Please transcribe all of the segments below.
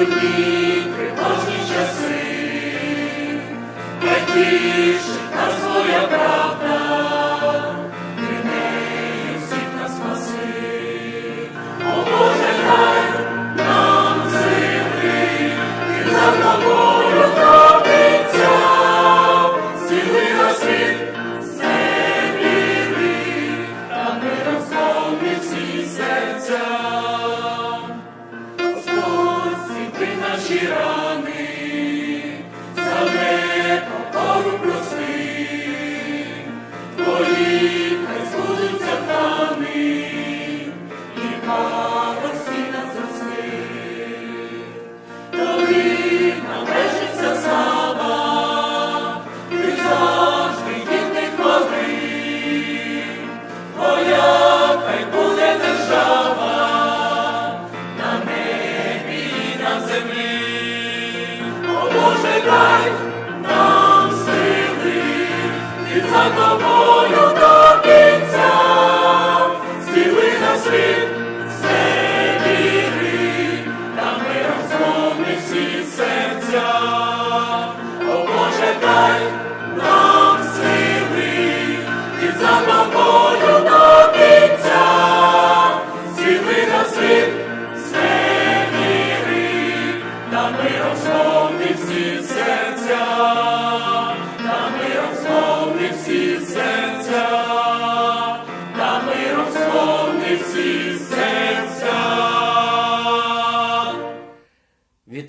Трудні тривожні часи, найтішить нас своя правда.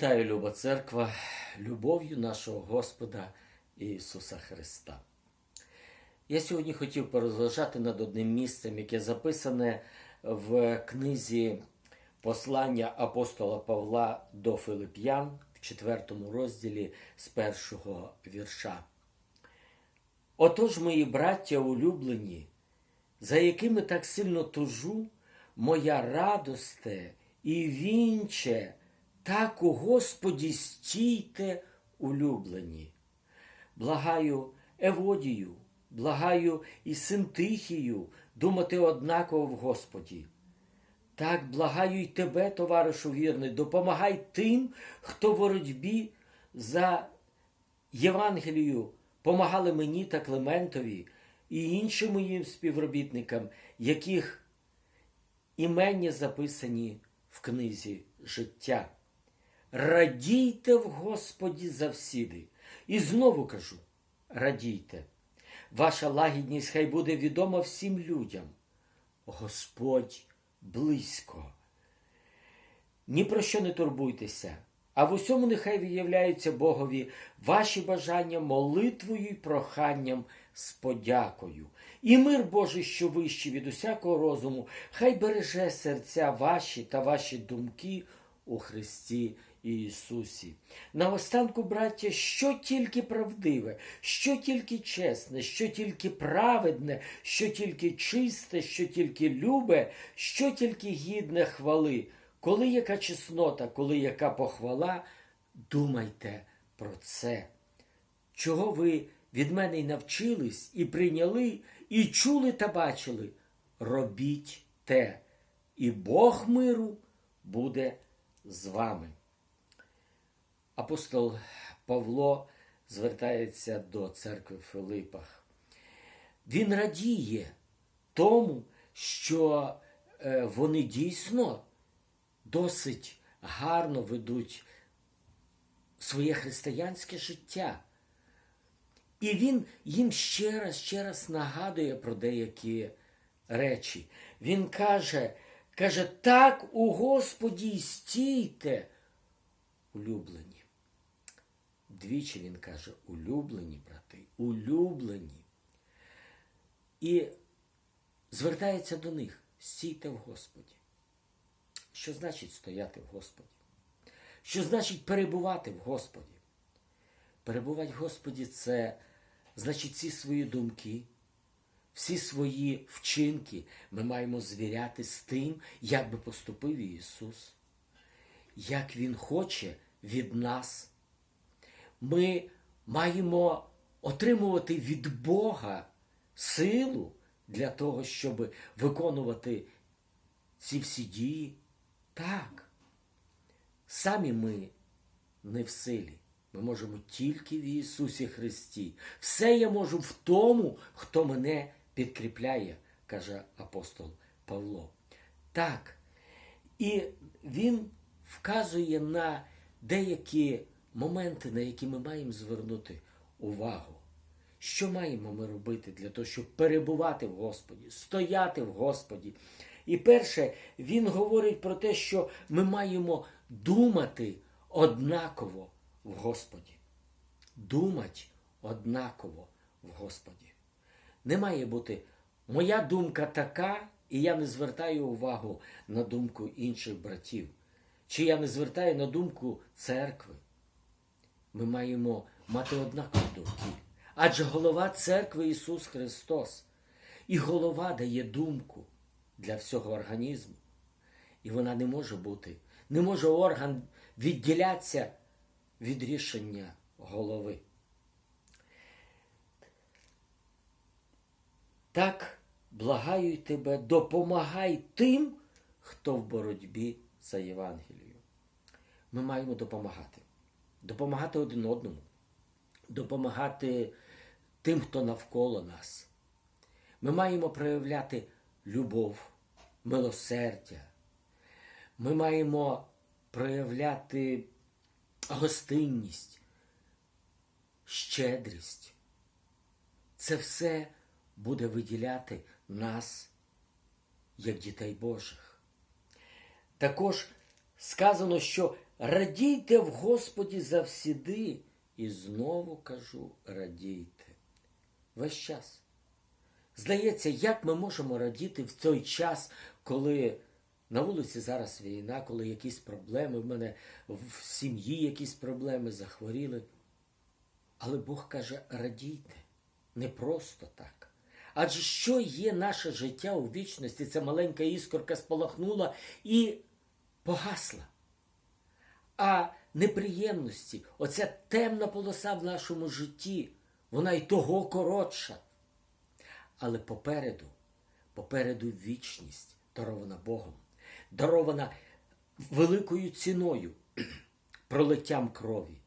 Вітаю, люба церква, любов'ю нашого Господа Ісуса Христа. Я сьогодні хотів порозважати над одним місцем, яке записане в книзі послання апостола Павла до Филип'ян в четвертому розділі з першого вірша. Отож, мої браття улюблені, за якими так сильно тужу, моя радосте і вінче, так у Господі стійте улюблені. Благаю Еводію, благаю і Синтихію думати однаково в Господі. Так благаю й тебе, товаришу вірний, допомагай тим, хто в боротьбі за Євангелію помагали мені та Клементові і іншим моїм співробітникам, яких імення записані в книзі життя. Радійте в Господі завсіди. І знову кажу: радійте. Ваша лагідність хай буде відома всім людям. Господь близько. Ні про що не турбуйтеся, а в усьому нехай виявляються Богові ваші бажання молитвою і проханням з подякою. І мир Божий, що вищий від усякого розуму, хай береже серця ваші та ваші думки у Христі Ісусі. Наостанку, браття, що тільки правдиве, що тільки чесне, що тільки праведне, що тільки чисте, що тільки любе, що тільки гідне хвали, коли яка чеснота, коли яка похвала, думайте про це. Чого ви від мене й навчились, і прийняли, і чули та бачили, робіть те, і Бог миру буде з вами. Апостол Павло звертається до церкви в Филипах. Він радіє тому, що е, вони дійсно досить гарно ведуть своє християнське життя. І він їм ще раз, ще раз нагадує про деякі речі. Він каже, каже, так у Господі стійте, улюблені. Двічі він каже, улюблені брати, улюблені. І звертається до них, стійте в Господі. Що значить стояти в Господі? Що значить перебувати в Господі? Перебувати в Господі це значить всі свої думки, всі свої вчинки ми маємо звіряти з тим, як би поступив Ісус, як Він хоче від нас. Ми маємо отримувати від Бога силу для того, щоб виконувати ці всі дії. Так, самі ми не в силі. ми можемо тільки в Ісусі Христі. Все я можу в тому, хто мене підкріпляє, каже апостол Павло. Так. І він вказує на деякі моменти, на які ми маємо звернути увагу. Що маємо ми робити для того, щоб перебувати в Господі, стояти в Господі? І перше, він говорить про те, що ми маємо думати однаково в Господі. Думати однаково в Господі. Не має бути моя думка така, і я не звертаю увагу на думку інших братів. Чи я не звертаю на думку церкви. Ми маємо мати однакові думки. Адже голова церкви Ісус Христос. І голова дає думку для всього організму. І вона не може бути, не може орган відділятися від рішення голови. Так, благаю тебе, допомагай тим, хто в боротьбі за Євангелію. Ми маємо допомагати. Допомагати один одному, допомагати тим, хто навколо нас. Ми маємо проявляти любов, милосердя. Ми маємо проявляти гостинність, щедрість. Це все буде виділяти нас як дітей Божих. Також сказано, що радійте в Господі завсіди, і знову кажу, радійте. Весь час. Здається, як ми можемо радіти в той час, коли на вулиці зараз війна, коли якісь проблеми, в мене в сім'ї якісь проблеми захворіли. Але Бог каже, радійте, не просто так. Адже що є наше життя у вічності? Це маленька іскорка спалахнула і погасла. А неприємності, оця темна полоса в нашому житті, вона й того коротша. Але попереду, попереду вічність, дарована Богом, дарована великою ціною, пролиттям крові,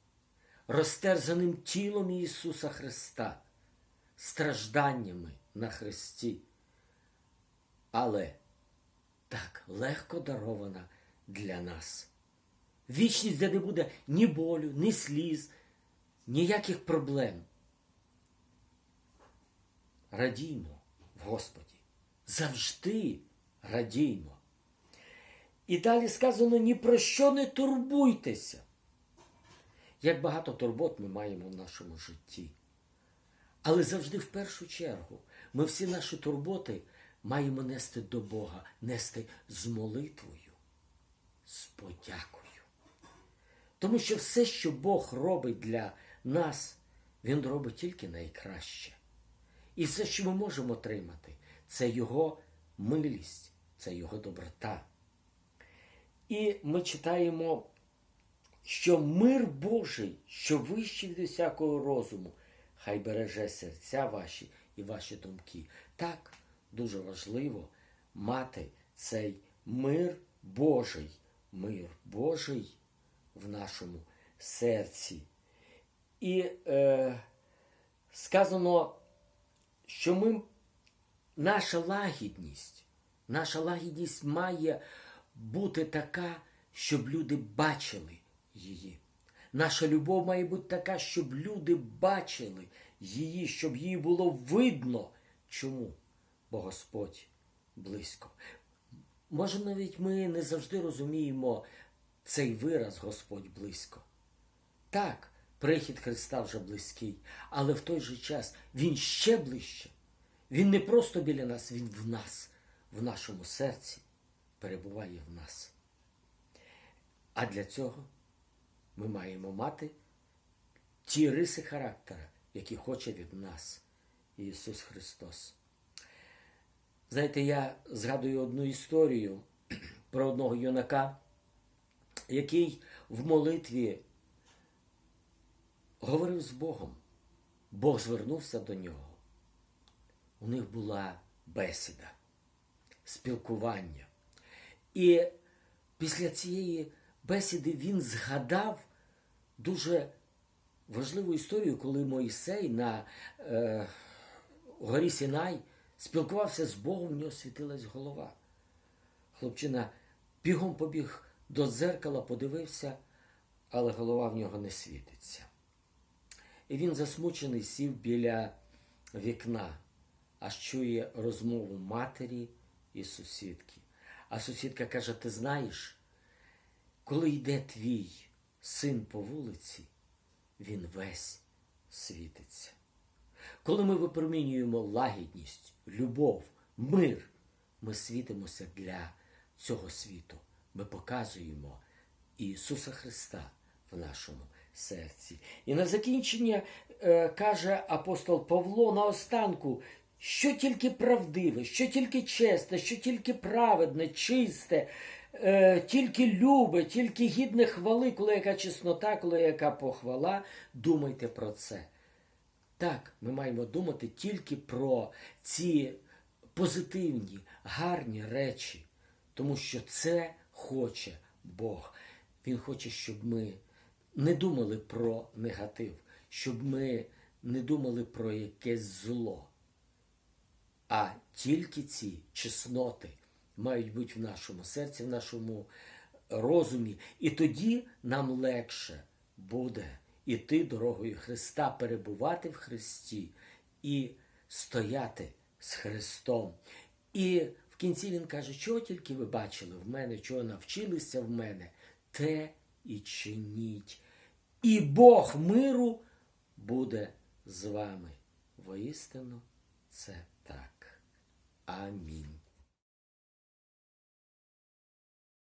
розтерзаним тілом Ісуса Христа, стражданнями на Христі. Але так легко дарована для нас. Вічність, де не буде ні болю, ні сліз, ніяких проблем. Радіймо в Господі. Завжди радіймо. І далі сказано ні про що не турбуйтеся. Як багато турбот ми маємо в нашому житті. Але завжди в першу чергу ми всі наші турботи маємо нести до Бога, нести з молитвою, з подякою. Тому що все, що Бог робить для нас, Він робить тільки найкраще. І все, що ми можемо отримати, це Його милість, це Його доброта. І ми читаємо, що мир Божий, що вищий від усякого розуму, хай береже серця ваші і ваші думки. Так, дуже важливо мати цей мир Божий, мир Божий в нашому серці. І е, сказано, що ми, наша лагідність, наша лагідність має бути така, щоб люди бачили її. Наша любов має бути така, щоб люди бачили її, щоб її було видно. Чому? Бо Господь близько. Може, навіть ми не завжди розуміємо цей вираз Господь близько. Так, прихід Христа вже близький, але в той же час Він ще ближче. Він не просто біля нас, Він в нас, в нашому серці перебуває в нас. А для цього ми маємо мати ті риси характера, які хоче від нас Ісус Христос. Знаєте, я згадую одну історію про одного юнака, який в молитві говорив з Богом. Бог звернувся до нього. У них була бесіда, спілкування. І після цієї бесіди він згадав дуже важливу історію, коли Моїсей на е, горі Сінай спілкувався з Богом, в нього світилась голова. Хлопчина бігом побіг до дзеркала, подивився, але голова в нього не світиться. І він засмучений сів біля вікна, аж чує розмову матері і сусідки. А сусідка каже: Ти знаєш, коли йде твій син по вулиці, він весь світиться. Коли ми випромінюємо лагідність, любов, мир, ми світимося для цього світу. Ми показуємо Ісуса Христа в нашому серці. І на закінчення е, каже апостол Павло на останку, що тільки правдиве, що тільки чесне, що тільки праведне, чисте, е, тільки любе, тільки гідне хвали, коли яка чеснота, коли яка похвала, думайте про це. Так, ми маємо думати тільки про ці позитивні, гарні речі, тому що це хоче Бог. Він хоче, щоб ми не думали про негатив, щоб ми не думали про якесь зло. А тільки ці чесноти мають бути в нашому серці, в нашому розумі. І тоді нам легше буде іти дорогою Христа, перебувати в Христі і стояти з Христом. І в кінці він каже, чого тільки ви бачили в мене, чого навчилися в мене, те і чиніть. І Бог миру буде з вами. Воістину це так. Амінь.